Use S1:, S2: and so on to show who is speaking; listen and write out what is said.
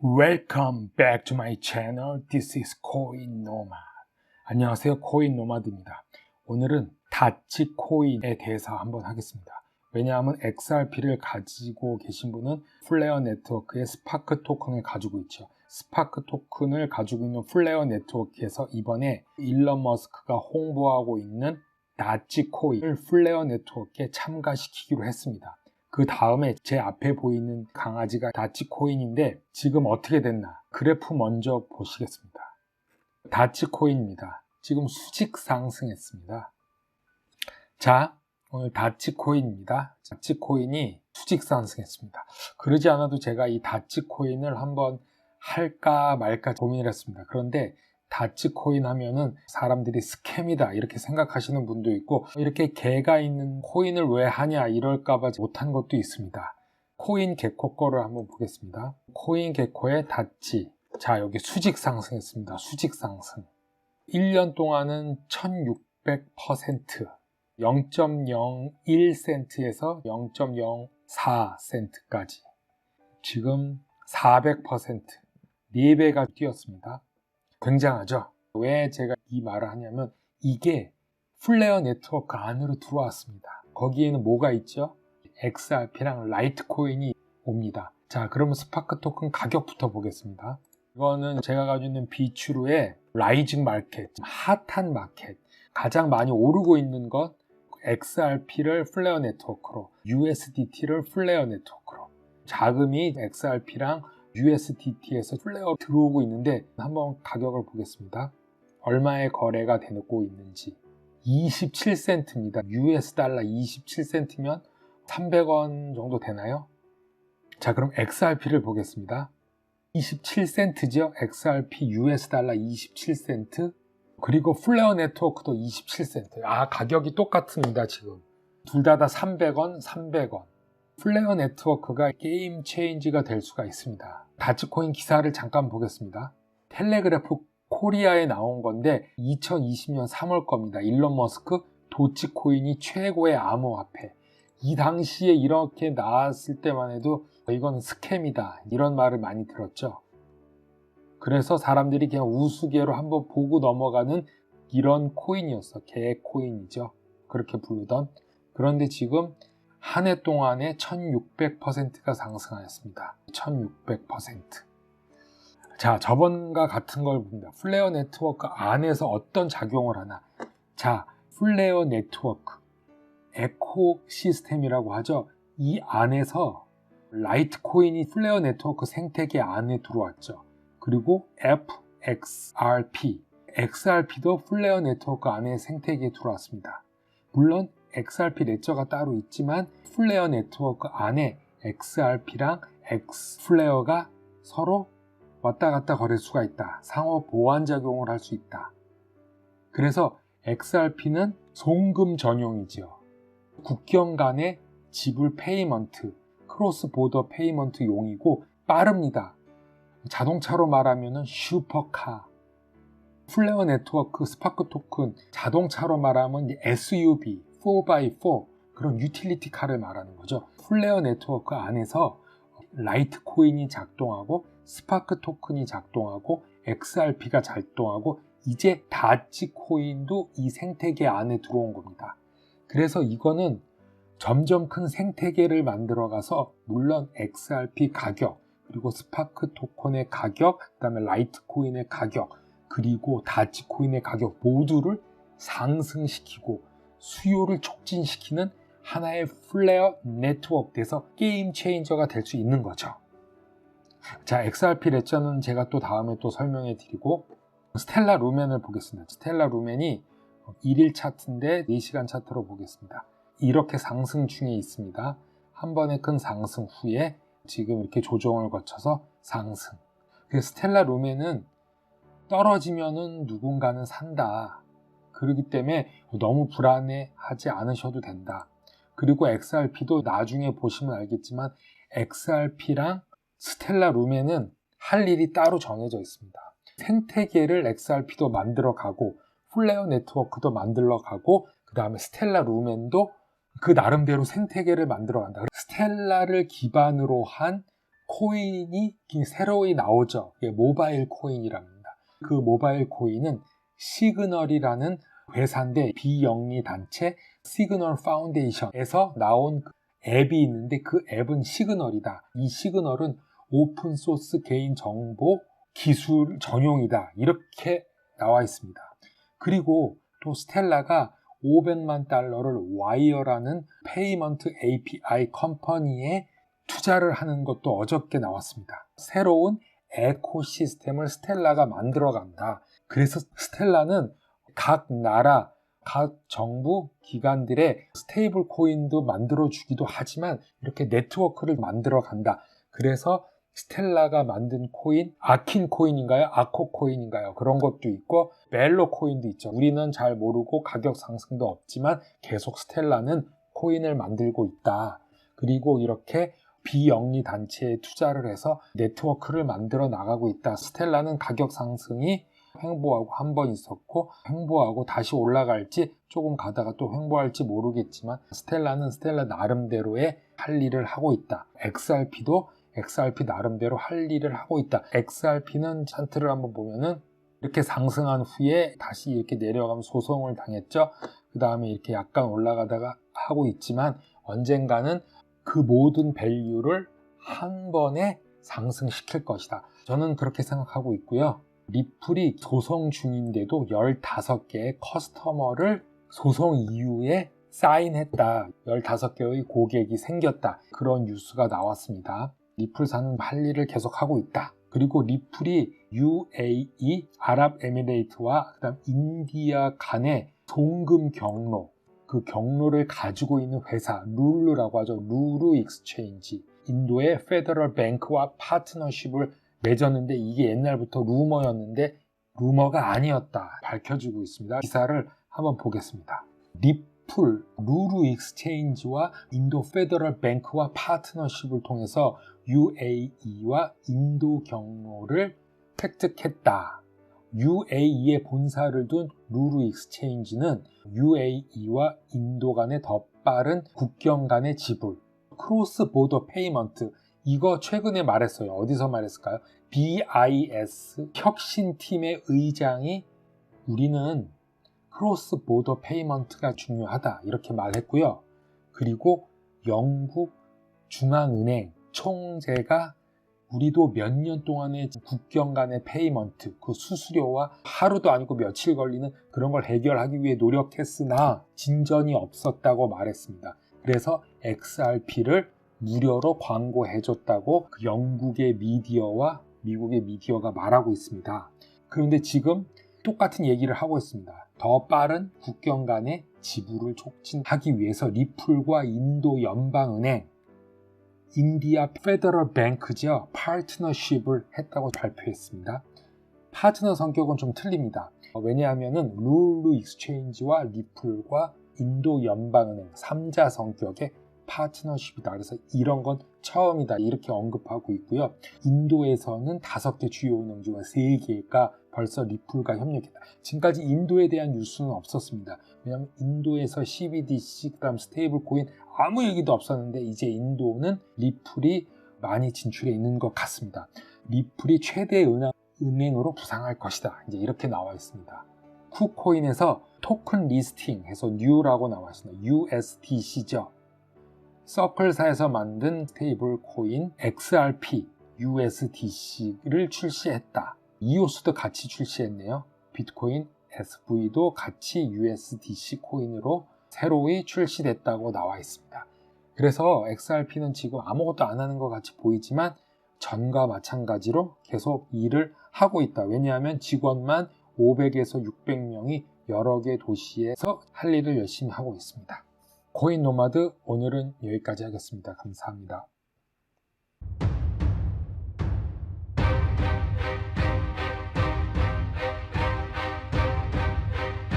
S1: Welcome back to my channel. This is Coin Nomad. 안녕하세요. 코인 노마드입니다. 오늘은 다치 코인에 대해서 한번 하겠습니다. 왜냐하면 XRP를 가지고 계신 분은 플레어 네트워크의 스파크 토큰을 가지고 있죠. 스파크 토큰을 가지고 있는 플레어 네트워크에서 이번에 일론 머스크가 홍보하고 있는 다치 코인을 플레어 네트워크에 참가시키기로 했습니다. 그 다음에 제 앞에 보이는 강아지가 다치 코인인데 지금 어떻게 됐나 그래프 먼저 보시겠습니다. 다치 코인입니다. 지금 수직 상승했습니다. 자, 오늘 다치 코인입니다. 다치 코인이 수직 상승했습니다. 그러지 않아도 제가 이 다치 코인을 한번 할까 말까 고민을 했습니다. 그런데 다치 코인 하면은 사람들이 스캠이다 이렇게 생각하시는 분도 있고 이렇게 개가 있는 코인을 왜 하냐 이럴까봐 못한 것도 있습니다. 코인 개코 거를 한번 보겠습니다. 코인 개코의 다치 자 여기 수직 상승했습니다. 수직 상승 1년 동안은 1600% 0.01센트에서 0.04센트까지 지금 400% 4배가 뛰었습니다. 굉장하죠? 왜 제가 이 말을 하냐면 이게 플레어 네트워크 안으로 들어왔습니다. 거기에는 뭐가 있죠? XRP랑 라이트코인이 옵니다. 자, 그러면 스파크 토큰 가격부터 보겠습니다. 이거는 제가 가지고 있는 비추루의 라이징 마켓, 핫한 마켓. 가장 많이 오르고 있는 것 XRP를 플레어 네트워크로, USDT를 플레어 네트워크로. 자금이 XRP랑 USDT에서 플레어 들어오고 있는데 한번 가격을 보겠습니다. 얼마의 거래가 되고 있는지 27센트입니다. US 달러 27센트면 300원 정도 되나요? 자 그럼 XRP를 보겠습니다. 27센트죠. XRP US 달러 27센트 그리고 플레어 네트워크도 27센트 아 가격이 똑같습니다 지금 둘 다 다 300원 300원 플레어 네트워크가 게임 체인지가 될 수가 있습니다. 다츠코인 기사를 잠깐 보겠습니다. 텔레그래프 코리아에 나온 건데 2020년 3월 겁니다. 일론 머스크 도치코인이 최고의 암호화폐. 이 당시에 이렇게 나왔을 때만 해도 이건 스캠이다 이런 말을 많이 들었죠. 그래서 사람들이 그냥 우스개로 한번 보고 넘어가는 이런 코인이었어. 개 코인이죠. 그렇게 부르던. 그런데 지금 한 해 동안에 1600%가 상승하였습니다. 1600%. 자, 저번과 같은 걸 봅니다. 플레어 네트워크 안에서 어떤 작용을 하나. 자, 플레어 네트워크, 에코 시스템이라고 하죠. 이 안에서 라이트 코인이 플레어 네트워크 생태계 안에 들어왔죠. 그리고 FXRP, XRP도 플레어 네트워크 안에 생태계에 들어왔습니다. 물론 XRP 레저가 따로 있지만 플레어 네트워크 안에 XRP랑 X플레어가 서로 왔다 갔다 거릴 수가 있다. 상호 보완 작용을 할 수 있다. 그래서 XRP는 송금 전용이지요. 국경 간의 지불 페이먼트, 크로스 보더 페이먼트 용이고 빠릅니다. 자동차로 말하면 슈퍼카, 플레어 네트워크 스파크 토큰, 자동차로 말하면 SUV, 4x4 그런 유틸리티 카를 말하는 거죠. 플레어 네트워크 안에서 라이트 코인이 작동하고 스파크 토큰이 작동하고 XRP가 작동하고 이제 다치 코인도 이 생태계 안에 들어온 겁니다. 그래서 이거는 점점 큰 생태계를 만들어 가서 물론 XRP 가격 그리고 스파크 토큰의 가격 그다음에 라이트 코인의 가격 그리고 다치 코인의 가격 모두를 상승시키고 수요를 촉진시키는 하나의 플레어 네트워크 돼서 게임 체인저가 될 수 있는 거죠. 자, XRP 레저는 제가 또 다음에 또 설명해 드리고 스텔라 루멘을 보겠습니다. 스텔라 루멘이 1일 차트인데 4시간 차트로 보겠습니다. 이렇게 상승 중에 있습니다. 한 번의 큰 상승 후에 지금 이렇게 조정을 거쳐서 상승. 그 스텔라 루멘은 떨어지면은 누군가는 산다. 그렇기 때문에 너무 불안해하지 않으셔도 된다. 그리고 XRP도 나중에 보시면 알겠지만 XRP랑 스텔라 룸에는 할 일이 따로 정해져 있습니다. 생태계를 XRP도 만들어 가고 플레어 네트워크도 만들어 가고 그 다음에 스텔라 룸엔도 그 나름대로 생태계를 만들어 간다. 스텔라를 기반으로 한 코인이 새로이 나오죠. 모바일 코인이랍니다. 그 모바일 코인은 시그널이라는 회사인데 비영리 단체 시그널 파운데이션에서 나온 그 앱이 있는데 그 앱은 시그널이다. 이 시그널은 오픈 소스 개인 정보 기술 전용이다. 이렇게 나와 있습니다. 그리고 또 스텔라가 500만 달러를 와이어라는 페이먼트 API 컴퍼니에 투자를 하는 것도 어저께 나왔습니다. 새로운 에코시스템을 스텔라가 만들어 간다. 그래서 스텔라는 각 나라, 각 정부 기관들의 스테이블 코인도 만들어 주기도 하지만 이렇게 네트워크를 만들어 간다. 그래서 스텔라가 만든 코인, 아킨 코인인가요? 아코 코인인가요? 그런 것도 있고 멜로 코인도 있죠. 우리는 잘 모르고 가격 상승도 없지만 계속 스텔라는 코인을 만들고 있다. 그리고 이렇게 비영리 단체에 투자를 해서 네트워크를 만들어 나가고 있다. 스텔라는 가격 상승이 횡보하고 한 번 있었고 횡보하고 다시 올라갈지 조금 가다가 또 횡보할지 모르겠지만 스텔라는 스텔라 나름대로의 할 일을 하고 있다. XRP도 XRP 나름대로 할 일을 하고 있다. XRP는 차트를 한번 보면은 이렇게 상승한 후에 다시 이렇게 내려가면 소송을 당했죠. 그 다음에 이렇게 약간 올라가다가 하고 있지만 언젠가는 그 모든 밸류를 한 번에 상승시킬 것이다. 저는 그렇게 생각하고 있고요. 리플이 소송 중인데도 15개의 커스터머를 소송 이후에 사인했다. 15개의 고객이 생겼다. 그런 뉴스가 나왔습니다. 리플사는 할 일을 계속하고 있다. 그리고 리플이 UAE, 아랍에미레이트와 그다음 인디아 간의 송금 경로, 그 경로를 가지고 있는 회사 룰루라고 하죠. 룰루 익스체인지. 인도의 페더럴 뱅크와 파트너십을 맺었는데 이게 옛날부터 루머였는데 루머가 아니었다 밝혀지고 있습니다. 기사를 한번 보겠습니다. 리플, 루루 익스체인지와 인도 페더럴 뱅크와 파트너십을 통해서 UAE와 인도 경로를 획득했다. UAE에 본사를 둔 루루 익스체인지는 UAE와 인도 간의 더 빠른 국경 간의 지불, 크로스 보더 페이먼트, 이거 최근에 말했어요. 어디서 말했을까요? BIS 혁신팀의 의장이 우리는 크로스 보더 페이먼트가 중요하다. 이렇게 말했고요. 그리고 영국 중앙은행 총재가 우리도 몇 년 동안의 국경 간의 페이먼트, 그 수수료와 하루도 아니고 며칠 걸리는 그런 걸 해결하기 위해 노력했으나 진전이 없었다고 말했습니다. 그래서 XRP를 무료로 광고해줬다고 그 영국의 미디어와 미국의 미디어가 말하고 있습니다. 그런데 지금 똑같은 얘기를 하고 있습니다. 더 빠른 국경 간의 지불을 촉진하기 위해서 리플과 인도 연방은행, 인디아 페더럴 뱅크죠. 파트너십을 했다고 발표했습니다. 파트너 성격은 좀 틀립니다. 왜냐하면 룰루 익스체인지와 리플과 인도 연방은행 3자 성격의 파트너십이다. 그래서 이런 건 처음이다. 이렇게 언급하고 있고요. 인도에서는 다섯 개 주요 은행 중에 세 개가 벌써 리플과 협력했다. 지금까지 인도에 대한 뉴스는 없었습니다. 왜냐하면 인도에서 CBDC, 그다음 스테이블 코인 아무 얘기도 없었는데 이제 인도는 리플이 많이 진출해 있는 것 같습니다. 리플이 최대 은행, 은행으로 부상할 것이다. 이제 이렇게 나와 있습니다. 쿠코인에서 토큰 리스팅 해서 뉴라고 나와 있습니다. USDC죠. 서클사에서 만든 스테이블 코인 XRP USDC를 출시했다. 이오스도 같이 출시했네요. 비트코인 SV도 같이 USDC 코인으로 새로이 출시됐다고 나와 있습니다. 그래서 XRP는 지금 아무것도 안 하는 것 같이 보이지만 전과 마찬가지로 계속 일을 하고 있다. 왜냐하면 직원만 500에서 600명이 여러 개 도시에서 할 일을 열심히 하고 있습니다. 코인 노마드 오늘은 여기까지 하겠습니다. 감사합니다.